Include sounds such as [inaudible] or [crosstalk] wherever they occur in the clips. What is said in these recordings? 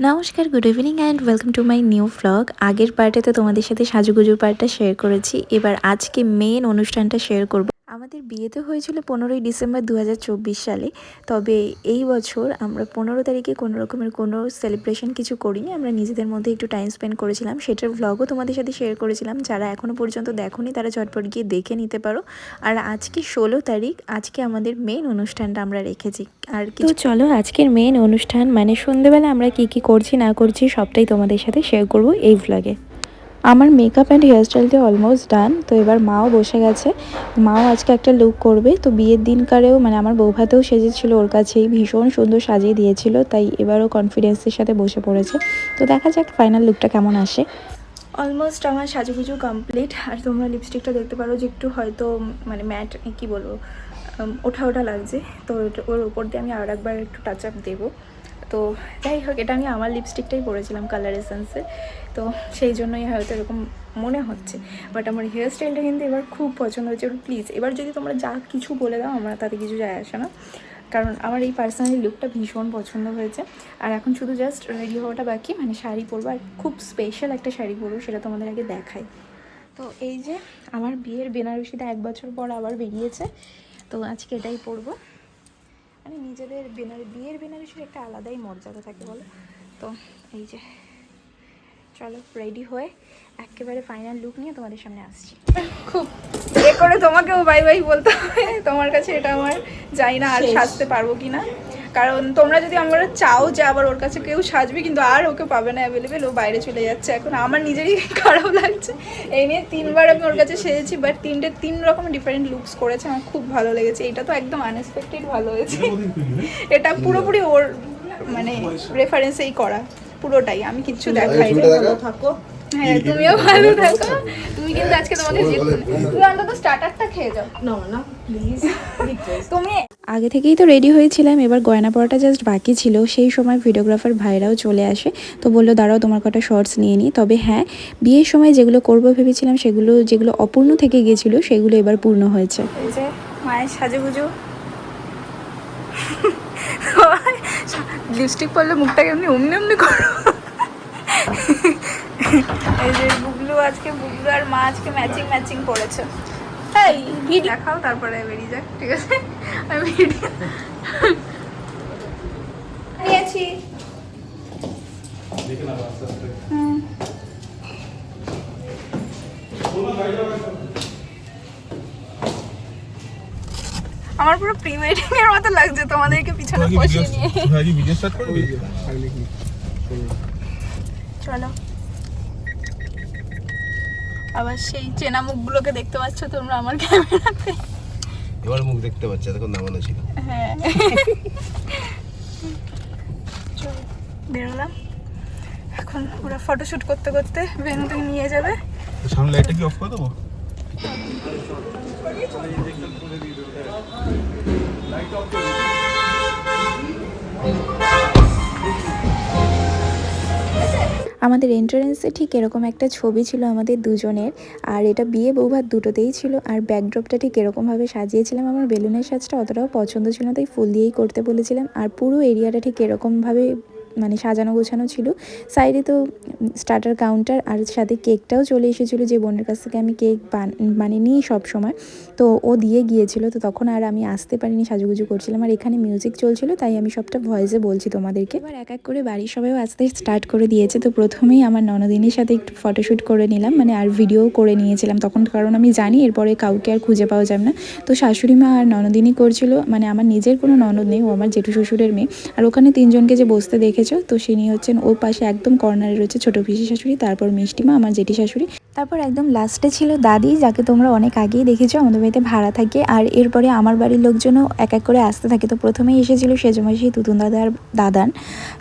নমস্কার good evening and welcome to my new vlog আগের পার্টে তো তোমাদের সাথে সাজুগুজুর পার্টটা শেয়ার করেছি। এবার আজকে মেন অনুষ্ঠানটা শেয়ার করব আমাদের বিয়ে তো হয়েছিল পনেরোই ডিসেম্বর দু হাজার চব্বিশ সালে। তবে এই বছর আমরা পনেরো তারিখে কোনো রকমের কোনো সেলিব্রেশন কিছু করিনি। আমরা নিজেদের মধ্যে একটু টাইম স্পেন্ড করেছিলাম। সেটার ভ্লগও তোমাদের সাথে শেয়ার করেছিলাম। যারা এখনও পর্যন্ত দেখোনি তারা ঝটপট গিয়ে দেখে নিতে পারো। আর আজকে ষোলো তারিখ আজকে আমাদের মেন অনুষ্ঠানটা আমরা রেখেছি। আর তো চলো আজকের মেন অনুষ্ঠান মানে সন্ধেবেলা আমরা কি কি করছি না করছি সবটাই তোমাদের সাথে শেয়ার করব এই ভ্লগে আমার মেকআপ অ্যান্ড হেয়ারস্টাইলটি অলমোস্ট ডান তো এবার মাও বসে গেছে। মাও আজকে একটা লুক করবে, তো বিয়ের দিনকারেও মানে আমার বৌভাতেও সেজেছিল, ওর কাছেই ভীষণ সুন্দর সাজিয়ে দিয়েছিল, তাই এবারও কনফিডেন্সের সাথে বসে পড়েছে। তো দেখা যাক ফাইনাল লুকটা কেমন আসে। অলমোস্ট আমার সাজুগুজু কমপ্লিট আর তোমরা লিপস্টিকটা দেখতে পারো যে একটু হয়তো মানে ম্যাট কি বলব ওঠা ওঠা লাগছে, তো ওর উপর দিয়ে আমি আর একবার একটু টাচ আপ দেবো। তো যাই হোক, এটা আমি আমার লিপস্টিকটাই পরেছিলাম কালার এসেন্সে তো সেই জন্যই হয়তো এরকম মনে হচ্ছে। বাট আমার হেয়ার স্টাইলটা কিন্তু এবার খুব পছন্দ হয়েছে। প্লিজ এবার যদি তোমরা যা কিছু বলে দাও, আমার তাতে কিছু যায় আসে না। কারণ আমার এই পার্সোনালি লুকটা ভীষণ পছন্দ হয়েছে। আর এখন শুধু জাস্ট রেডি হওয়াটা বাকি। মানে শাড়ি পরবো, আর খুব স্পেশাল একটা শাড়ি পরবো, সেটা তোমাদের আগে দেখাই। তো এই যে আমার বিয়ের বেনারসিটা এক বছর পর আবার বেরিয়েছে। তো আজকে এটাই পরবো। মানে নিজেদের বেনার বিয়ের বেনারসির একটা আলাদাই মর্যাদা থাকে বলো। তো এই যে চলো রেডি হয়ে একেবারে ফাইনাল লুক নিয়ে তোমাদের সামনে আসছি। খুব এ করে তোমাকেও বাই বাই বলতে হবে। তোমার কাছে এটা আমার যাই না আর সাজতে পারব কি না কারণ তোমরা যদি আমরা চাও যে আবার ওর কাছে কেউ সাজবে কিন্তু আর ওকে পাবে না অ্যাভেলেবেল ও বাইরে চলে যাচ্ছে। এখন আমার নিজেরই [laughs] খারাপ লাগছে। এই নিয়ে তিনবার আমি ওর কাছে সেজেছি বাট তিনটে তিন রকম ডিফারেন্ট লুকস করেছে আমার খুব ভালো লেগেছে। এটা তো একদম আনএক্সপেক্টেড ভালো হয়েছে। এটা পুরোপুরি ওর মানে রেফারেন্সেই করা পুরোটাই। আমি কিচ্ছু দেখাই থাকো। হ্যাঁ তুমিও ভালো থাকো। তুমি কিন্তু আজকে তোমাকে তুমি অন্তত স্টার্টারটা খেয়ে যাও। না না প্লিজ তুমি আগে থেকেই তো রেডি হয়েছিলাম, এবার গয়না পরাটা জাস্ট বাকি ছিল। সেই সময় ভিডিওগ্রাফার ভাইরাও চলে আসে, তো বলল, দাঁড়াও, তোমার কটা শর্টস নিয়ে নিই তবে হ্যাঁ বিয়ের সময় যেগুলো করব ভেবেছিলাম, সেগুলো, যেগুলো অপূর্ণ থেকে গিয়েছিল সেগুলো এবার পূর্ণ হয়েছে। যে মায়ের লিপস্টিক [laughs] পরলে মুখটা কেমনি অমনি অমনি করো। এই যে বুগলু আজকে বুগলু আর মা আজকে ম্যাচিং ম্যাচিং পড়েছে এই ভিডিও দেখাও তারপরে বেরিয়ে যাক ঠিক আছে? আমি ভিডিও নিয়েছি হুম। আমার পুরো প্রি ওয়েডিং এর মতো লাগছে তোমাদেরকে পিছনে বসিয়ে নিয়ে। ভিডিও স্টার্ট করবি? চলো। আবার সেই চেনা মুখগুলোকে দেখতে পাচ্ছ তোমরা আমার ক্যামেরাতে। এবার মুখ দেখতে পাচ্ছি এতক্ষণ নামানো ছিল। হ্যাঁ। চলো বেরোলাম। এখন পুরো ফটোশ্যুট করতে করতে ভেনু নিয়ে যাবে। সামনে লাইটটা কি অফ করে দেবো? আমাদের এন্ট্রান্সে ঠিক এরকম একটা ছবি ছিল আমাদের দুজনের। আর এটা বিয়ে বৌভাত দুটোতেই ছিল। আর ব্যাকড্রপটা ঠিক এরকমভাবে সাজিয়েছিলাম। আমার বেলুনের সাজটা অতটাও পছন্দ ছিল না, তাই ফুল দিয়েই করতে বলেছিলাম। আর পুরো এরিয়াটা ঠিক এরকমভাবে মানে সাজানো গোছানো ছিল। সাইডে তো স্টার্টার কাউন্টার আর সাথে কেকটাও চলে এসেছিল যে বোনের কাছ থেকে আমি কেক মানে নিই সব সময় তো ও দিয়ে গিয়েছিল, তো তখন আর আমি আসতে পারিনি, সাজুগুজু করছিলাম। আর এখানে মিউজিক চলছিল, তাই আমি সবটা ভয়েসে বলছি তোমাদেরকে। এবার এক এক করে বাড়ির সবাইও আসতে স্টার্ট করে দিয়েছে, তো প্রথমেই আমার ননদিনীর সাথে একটু ফটোশ্যুট করে নিলাম মানে আর ভিডিও করে নিয়েছিলাম। তখন কারণ আমি জানি, এরপরে কাউকে আর খুঁজে পাওয়া যাবে না। তো শাশুড়ি মা আর ননদিনী করছিল মানে আমার নিজের কোনো ননদ নেই, ও আমার জেঠু শ্বশুরের মেয়ে। আর ওখানে তিনজনকে যে বসতে দেখেছ, তো তিনি হচ্ছেন ওর পাশে একদম কর্নারে রয়েছে ছোটো পিসি শাশুড়ি, তারপর মিষ্টিমা আমার জেঠি শাশুড়ি। তারপর একদম লাস্টে ছিল দাদি, যাকে তোমরা অনেক আগেই দেখেছ, আমাদের বাড়িতে ভাড়া থাকে আর এরপরে আমার বাড়ির লোকজনও এক এক করে আসতে থাকে। তো প্রথমেই এসেছিল সেজমাসি তুতুন দাদা আর দাদান।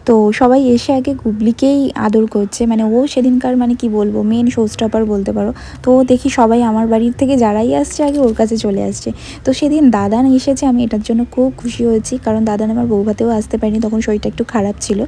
তো সবাই এসে আগে গুবলিকেই আদর করছে। মানে ও সেদিনকার মানে কি বলব মেন শোস্টপার বলতে পারো। তো ও দেখি সবাই আমার বাড়ির থেকে যারাই আসছে আগে ওর কাছে চলে আসছে। তো সেদিন দাদান এসেছে, আমি এটার জন্য খুব খুশি হয়েছি। কারণ দাদান আমার বৌভাতেও আসতে পারিনি, তখন শরীরটা একটু খারাপ ছিল।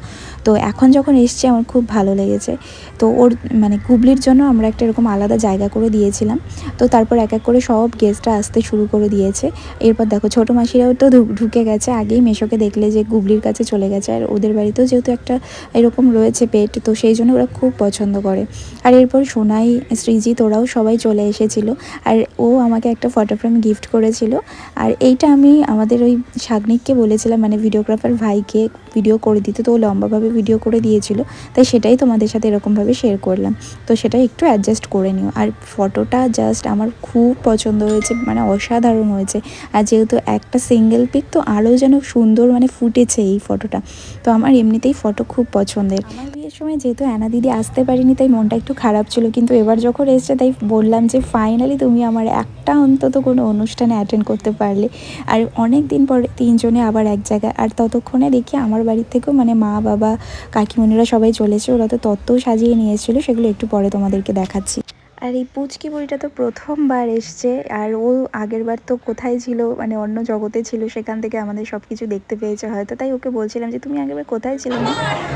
তো এখন যখন এসছে আমার খুব ভালো লেগেছে। তো ওর মানে গুবলির জন্য আমরা একটা এরকম আলাদা জায়গা করে দিয়েছিলাম। তো তারপর এক এক করে সব গেস্টরা আসতে শুরু করে দিয়েছে। এরপর দেখো, ছোটো মাসিরাও তো ঢুকে গেছে। আগেই মেশোকে দেখলে যে গুবলির কাছে চলে গেছে। আর ওদের বাড়িতেও যেহেতু একটা এরকম রয়েছে পেট তো সেই জন্য ওরা খুব পছন্দ করে। আর এরপর সোনাই সৃজিত ওরাও সবাই চলে এসেছিল। আর ও আমাকে একটা ফটো ফ্রেম গিফট করেছিল। আর এইটা আমি আমাদের ওই শাগনিককে বলেছিলাম মানে ভিডিওগ্রাফার ভাইকে ভিডিও করে দিতে। তো ও লম্বাভাবে ভিডিও করে দিয়েছিল। তাই সেটাই তোমাদের সাথে এরকমভাবে শেয়ার করলাম। তো সেটা একটু অ্যাডজাস্ট করে নিও। আর ফটোটা জাস্ট আমার খুব পছন্দ হয়েছে। মানে অসাধারণ হয়েছে। আর যেহেতু একটা সিঙ্গেল পিক তো আরও যেন সুন্দর মানে ফুটেছে এই ফটোটা তো আমার এমনিতেই ফটো খুব পছন্দের। বিয়ের সময় যেহেতু অ্যানা দিদি আসতে পারিনি, তাই মনটা একটু খারাপ ছিল। কিন্তু এবার যখন এসছে, তাই বললাম যে ফাইনালি তুমি আমার একটা অন্তত কোনো অনুষ্ঠানে অ্যাটেন্ড করতে পারলে। আর অনেক দিন পরে তিনজনে আবার এক জায়গায়। আর ততক্ষণে দেখি আমার বাড়ির থেকেও মানে মা, বাবা, কাকিমণিরা সবাই চলেছে। ওরা তো তত্ত্বও সাজিয়ে নিয়ে এসেছিল সেগুলো একটু পরে তোমাদেরকে দেখাচ্ছি। আর এই পুচকি বইটা তো প্রথমবার এসছে, আর ও আগেরবার তো কোথায় ছিল মানে অন্য জগতে ছিল, সেখান থেকে আমাদের সব কিছু দেখতে পেয়েছে হয়তো। তাই ওকে বলছিলাম যে, তুমি আগেরবার কোথায় ছিল না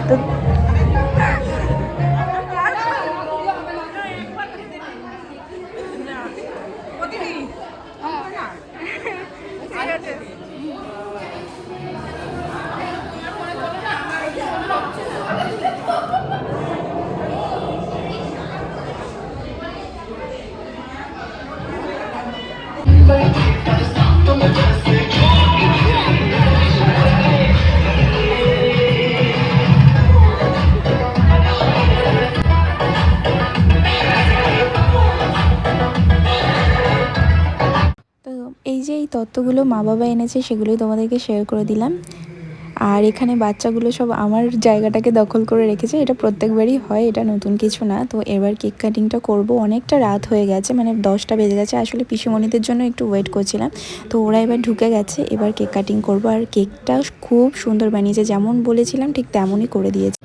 তো তো মা বাবা এনেছে, সেগুলোই তোমাদেরকে শেয়ার করে দিলাম। আর এখানে বাচ্চাগুলো সব আমার জায়গাটাকে দখল করে রেখেছে, এটা প্রত্যেকবারই হয়, এটা নতুন কিছু না। তো এবার কেক কাটিংটা করব। অনেকটা রাত হয়ে গেছে মানে দশটা বেজে গেছে, আসলে পিসিমণিদের জন্য একটু ওয়েট করছিলাম। তো ওরা এবার ঢুকে গেছে, এবার কেক কাটিং করব। আর কেকটা খুব সুন্দর বানিয়েছে, যেমন বলেছিলাম ঠিক তেমনই করে দিয়েছে।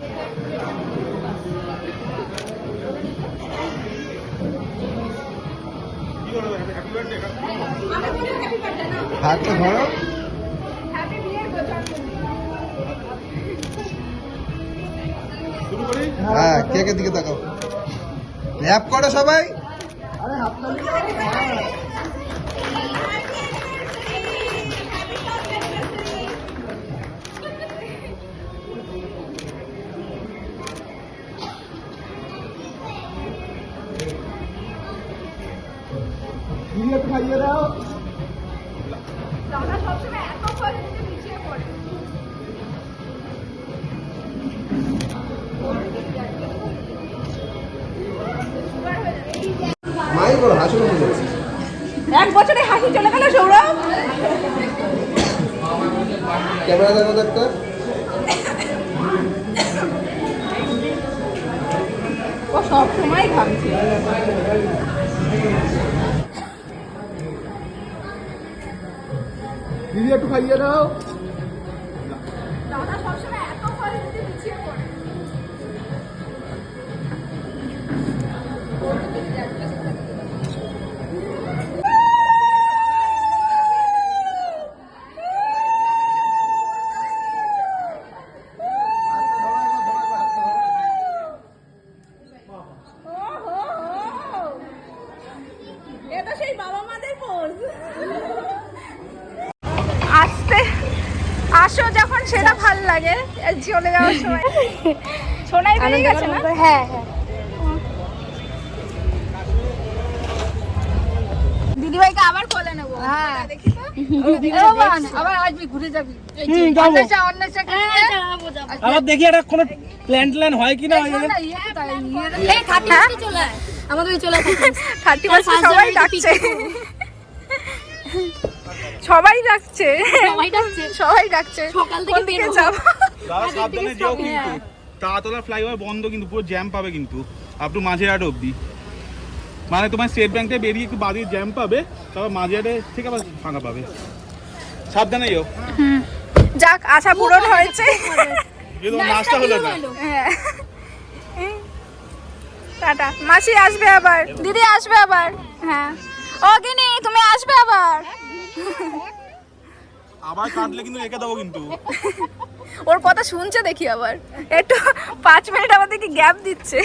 হাতটা ধরো। হ্যাঁ কেকের দিকে তাকাও। র্যাপ করো সবাই। খাইয়ে সব সময় ঘামছে দিদি একটু খাইয়ে দাও। সেই বাবা মাদের পোজ আসতে আসো যখন সেটা ভালো লাগে চলে যাওয়ার সময়। সোনাই বেরিয়ে গেছে না? হ্যাঁ হ্যাঁ। দিদিভাইকে আবার কোলে নেব। হ্যাঁ। দেখি আবার আসবি ঘুরে যাবি। অন্বেষা অন্বেষা আবার দেখি একটা কোনো প্ল্যান ট্ল্যান হয় কি না হয়। না। এই খাটি চলে আয়। আমাদের চলে থার্টি পার্সেন্ট সবাই ডাকছে। সবাই ডাকছে। সবাই ডাকছে। সবাই ডাকছে। সকাল থেকে বের। যাব? দাদা সাবধানে যেও কিন্তু। তাড়াতলা ফ্লাইওভার বন্ধ কিন্তু পুরো জ্যাম পাবে কিন্তু। আপ টু মাঝেরহাট অবধি। মানে তোমার স্টেট ব্যাংকটা বেরিয়ে একটু বাদিকে জ্যাম পাবে তারপর মাঝেরহাটে ঠিক আবার ফাঁকা পাবে। সাবধানে যেও। যাক আশা পূরণ হয়েছে। তোমার হলো না। হ্যাঁ। টাটা। মাসি আসবে আবার। দিদি আসবে আবার। হ্যাঁ। ও গিনি তুমি আসবে আবার। আবার কাঁদলে কিন্তু রেখে দেবো কিন্তু। ওর কথা শুনছে দেখি আবার। একটু পাঁচ মিনিট আমাদেরকে গ্যাপ দিচ্ছে।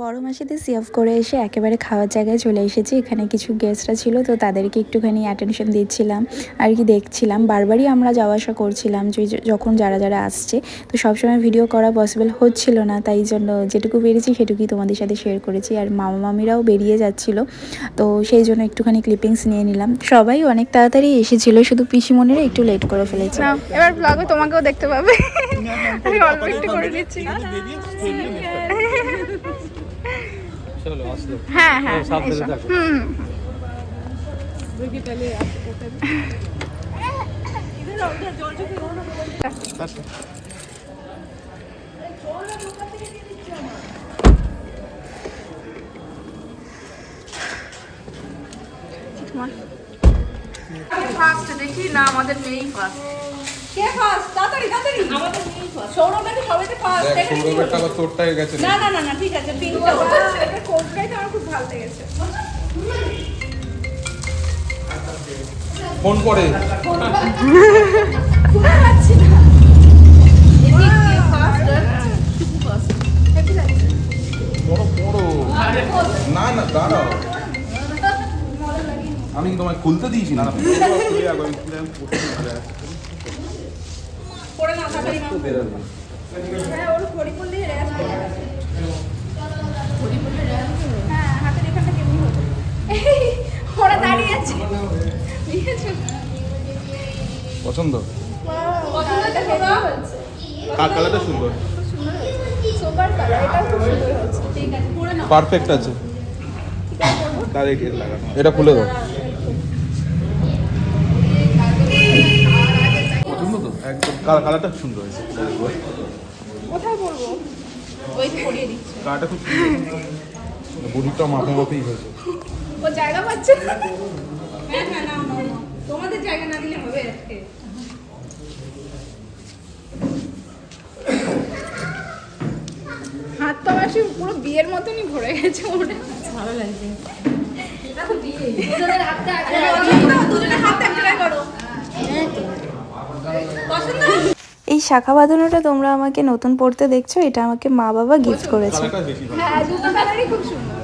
বড় মাসিতে সি অফ করে এসে একেবারে খাওয়ার জায়গায় চলে এসেছি এখানে কিছু গেস্টরা ছিল তো তাদেরকে একটুখানি অ্যাটেনশন দিচ্ছিলাম আর কি দেখছিলাম বারবারই আমরা যাওয়া আসা করছিলাম যে যখন যারা যারা আসছে তো সবসময় ভিডিও করা পসিবল হচ্ছিল না তাই জন্য যেটুকু বেরিয়েছি সেটুকুই তোমাদের সাথে শেয়ার করেছি আর মামা মামিরাও বেরিয়ে যাচ্ছিল তো সেই জন্য একটুখানি ক্লিপিংস নিয়ে নিলাম সবাই অনেক তাড়াতাড়ি এসেছিল শুধু পিসিমণিরা একটু লেট করে ফেলেছে এবার ব্লগে তোমাকেও দেখতে পাবে আমি অল্প একটু করে দিচ্ছি চলো আসলো। হ্যাঁ হ্যাঁ সাবধানে থাকো। হুম ফার্স্ট দেখি না আমাদের মেয়েই ফার্স্ট কে ফার্স্ট তাড়াতাড়ি তাড়াতাড়ি আমাদের মেয়েই ফার্স্ট সৌরভ নাকি সবাইতে ফার্স্ট আবার তোরটাই গেছে। না না না না ঠিক আছে পিঙ্কটা [laughs] ওটা তো আমার খুব ভালো লেগেছে। ফোন করে। না না দাঁড়াও। আমি কি তোমায় খুলতে দিয়েছি না। পড়ে না তাড়াতাড়ি মা হ্যাঁ ওর ঘড়ি পড়লে র্যাশ হয়ে যাবে ঘড়ি পড়লে র্যাশ হ্যাঁ হাতের এখানটা কেমনি হতো এই, ওরা দাঁড়িয়ে আছে। পছন্দ? কালারটা সুন্দর? পারফেক্ট আছে। এটা খুলে দাও। একদম। কালার কালারটা সুন্দর? হয়েছে কোথায় পরবো ওই পরিয়ে দিচ্ছি কালারটা খুব সুন্দর। বুড়িটা মাপে মাপেই হয়েছে। ও জায়গা পাচ্ছে হ্যাঁ হ্যাঁ নাও নাও তোমাদের জায়গা না দিলে হবে আজকে। হাত তো আমার পুরো বিয়ের মতনই ভরে গেছে ওটা। ভালো লাগছে। পছন্দ এই শাখা বাঁধানোটা তোমরা আমাকে নতুন পড়তে দেখছ এটা আমাকে মা বাবা গিফট করেছে। হ্যাঁ দুটো কালারই খুব সুন্দর।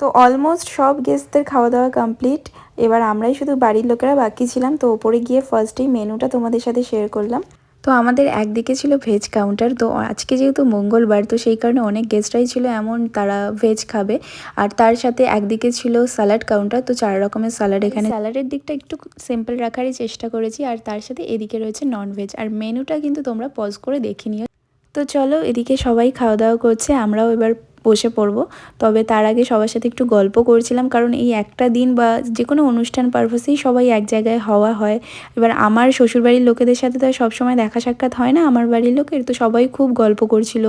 তো অলমোস্ট সব গেস্টদের খাওয়া দাওয়া কমপ্লিট এবার আমরাই শুধু বাড়ির লোকেরা বাকি ছিলাম তো ওপরে গিয়ে ফার্স্টেই মেনুটা তোমাদের সাথে শেয়ার করলাম। তো আমাদের একদিকে ছিল ভেজ কাউন্টার তো আজকে যেহেতু মঙ্গলবার তো সেই কারণে অনেক গেস্টরাই ছিল এমন তারা ভেজ খাবে। আর তার সাথে একদিকে ছিল স্যালাড কাউন্টার তো চার রকমের স্যালাড এখানে স্যালাডের দিকটা একটু সিম্পল রাখারই চেষ্টা করেছি আর তার সাথে এদিকে রয়েছে নন ভেজ আর মেনুটা কিন্তু তোমরা পজ করে দেখে নিও। তো চলো এদিকে সবাই খাওয়া দাওয়া করছে আমরাও এবার বসে পড়ব। তবে তার আগে সবার সাথে একটু গল্প করছিলাম, কারণ এই একটা দিন বা যে কোনো অনুষ্ঠান পারপাসেই সবাই এক জায়গায় হওয়া হয়। এবার আমার শ্বশুরবাড়ির লোকেদের সাথে তো সবসময় দেখা সাক্ষাৎ হয় না আমার বাড়ির লোকের, তো সবাই খুব গল্প করছিল,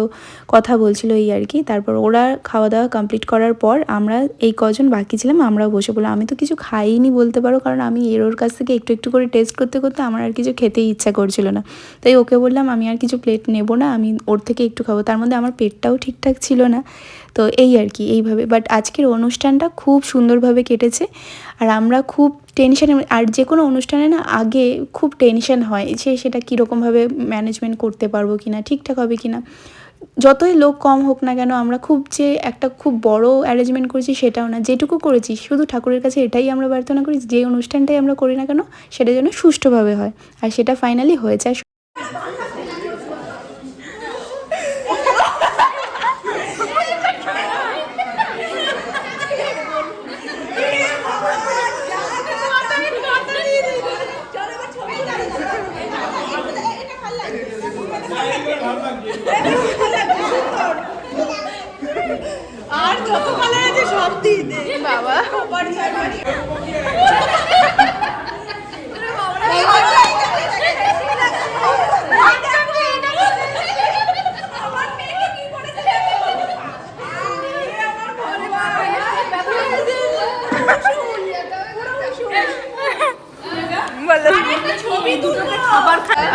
কথা বলছিল এই আর কি। তারপর ওরা খাওয়া দাওয়া কমপ্লিট করার পর আমরা এই কজন বাকি ছিলাম, আমরাও বসে পড়লাম। আমি তো কিছু খাইনি বলতে পারো, কারণ আমি এর ওর কাছ থেকে একটু একটু করে টেস্ট করতে করতে আমার আর কিছু খেতেই ইচ্ছা করছিল না। তাই ওকে বললাম, আমি আর কিছু প্লেট নেব না, আমি ওর থেকে একটু খাব। তার মধ্যে আমার পেটটাও ঠিকঠাক ছিল না। তো এই আর কি, এইভাবে। বাট আজকের অনুষ্ঠানটা খুব সুন্দরভাবে কেটেছে। আর আমরা খুব টেনশনে আর যে কোনো অনুষ্ঠানে না আগে খুব টেনশন হয় যে সেটা কীরকমভাবে ম্যানেজমেন্ট করতে পারব কি না ঠিকঠাক হবে কি না যতই লোক কম হোক না কেন, আমরা খুব যে একটা খুব বড় অ্যারেঞ্জমেন্ট করেছি সেটাও না। যেটুকু করেছি, শুধু ঠাকুরের কাছে এটাই আমরা প্রার্থনা করি, যে অনুষ্ঠানটাই আমরা করি না কেন, সেটা যেন সুষ্ঠুভাবে হয়। আর সেটা ফাইনালি হয়েছে আর বাবা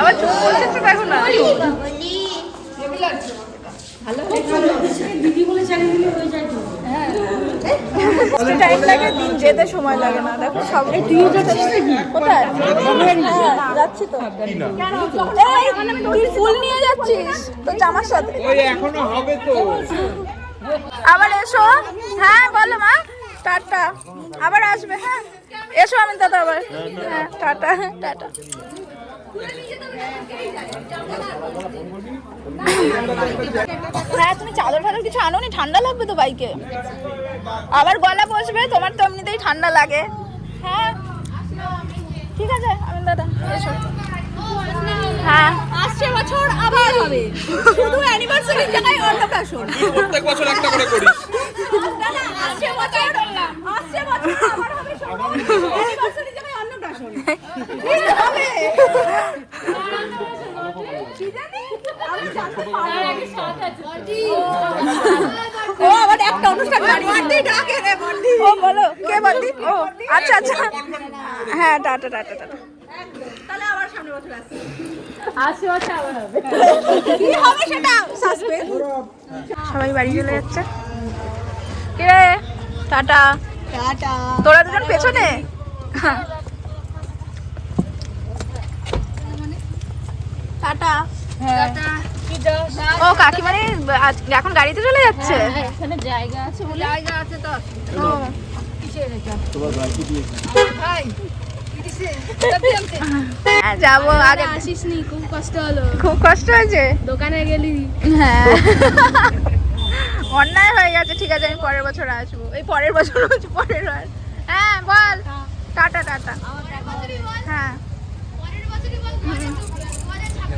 আবার চোখ বলছে দেখো না টাইম লাগে দিন যেতে সময় লাগে না। দেখো সব তুই যাচ্ছিস নাকি কোথায়? হ্যাঁ, যাচ্ছি তো। এই, তুই ফুল নিয়ে যাচ্ছিস? তো জামার সাথে। ওই এখনও হবে তো। আবার এসো। হ্যাঁ বলো মা। টাটা। আবার আসবে হ্যাঁ। এসো আমি দাদা আবার। হ্যাঁ টাটা টাটা। হ্যাঁ তুমি চাদর ফাদর কিছু আনো নি ঠান্ডা লাগবে তো বাইকে। আবার গলা বসবে তোমার তো এমনিতেই ঠান্ডা লাগে। হ্যাঁ। ঠিক আছে আমি দাদা এসো। হ্যাঁ। আসছে বছর আবার হবে। শুধু অ্যানিভার্সারির জায়গায় অন্নপ্রাশন। প্রত্যেক বছর একটা করে করিস। আসছে বছর আসছে বছর আবার হবে অ্যানিভার্সারির জায়গায় অন্নপ্রাশন। [laughs] হবে কি জানি আমি জানতে পারি ও আবার একটা অনুষ্ঠান বাড়ি বর্দি ডাকে রে বর্দি ও বলো কে ও আচ্ছা আচ্ছা। হ্যাঁ টাটা টাটা টাটা তাহলে আবার সামনে বছর আসছে। সবাই বাড়ি চলে যাচ্ছে। কিরে টাটা। টাটা। তোরা দুজন পেছনে? টাটা। ও কাকিমানি আজ- এখন গাড়িতে চলে যাচ্ছে? এখানে জায়গা আছে বলে। জায়গা আছে তো। হ্যাঁ, যাব আগে। আসিস নি খুব কষ্ট হলো। খুব কষ্ট হয়েছে? দোকানে গেলি। হ্যাঁ। অন্যায় হয়ে গেছে ঠিক আছে আমি পরের বছর আসব। এই পরের বছর পরের বার। হ্যাঁ বল। Tata tata. হ্যাঁ।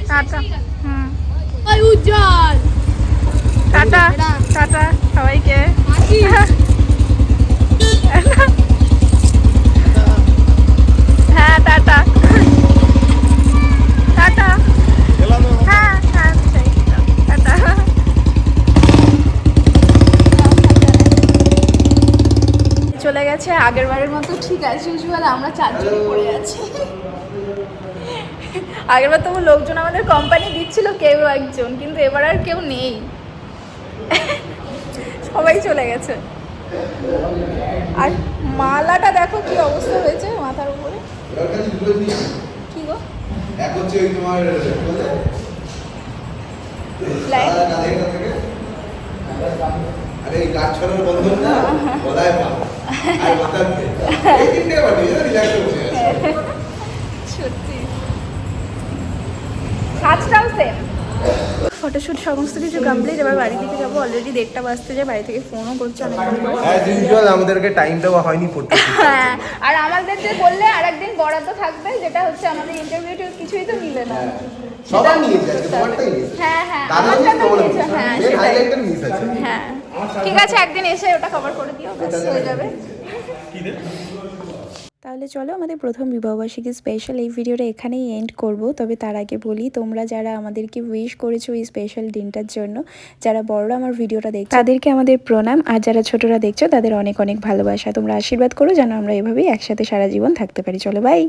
টাটা। হুম। ওই উজ্জ্বল। টাটা টাটা সবাইকে। হ্যাঁ টাটা। টাটা। হ্যাঁ হ্যাঁ টাটা। চলে গেছে আগের বারের মতো। ঠিক আছে ইউজুয়াল আমরা চারজনই পড়ে আছি। আগের বার তবু লোকজন আমাদের কোম্পানি দিচ্ছিল কেউ একজন কিন্তু এবার আর কেউ নেই। সবাই চলে গেছে। আর মালাটা দেখো কি অবস্থা হয়েছে মাথার উপরে। কি গো? থেকে। আরে সাজটাও সেম ফটোশ্যুট সমস্ত কিছু কমপ্লিট এবার বাড়ি থেকে যাব। অলরেডি দেড়টা বাজতে যায় বাড়ি থেকে ফোনও করছে অ্যাজ ইউজুয়াল আমাদেরকে টাইম দেওয়া হয়নি পড়তে। হ্যাঁ আর আমাদের যে বললে আরেকদিন বরাদ্দ থাকবে যেটা হচ্ছে আমাদের ইন্টারভিউ কিছুই তো মিলে না। সবার তোমারটাই হ্যাঁ হ্যাঁ আমারটা তো নিয়েছে, হ্যাঁ সেটাই। হাইলাইটার মিস আছে। হ্যাঁ ঠিক আছে একদিন এসে ওটা কভার করে দিও হয়ে যাবে। তাহলে চলো আমাদের প্রথম বিবাহবার্ষিকী স্পেশাল এই ভিডিওটা এখানেই এন্ড করব। তবে তার আগে বলি, তোমরা যারা আমাদেরকে উইশ করেছ এই স্পেশাল দিনটার জন্য, যারা বড়রা আমার ভিডিওটা দেখছ, তাদেরকে আমাদের প্রণাম। আর যারা ছোটরা দেখছ, তাদের অনেক অনেক ভালোবাসা। তোমরা আশীর্বাদ করো যেন আমরা এভাবেই একসাথে সারা জীবন থাকতে পারি। চলো বাই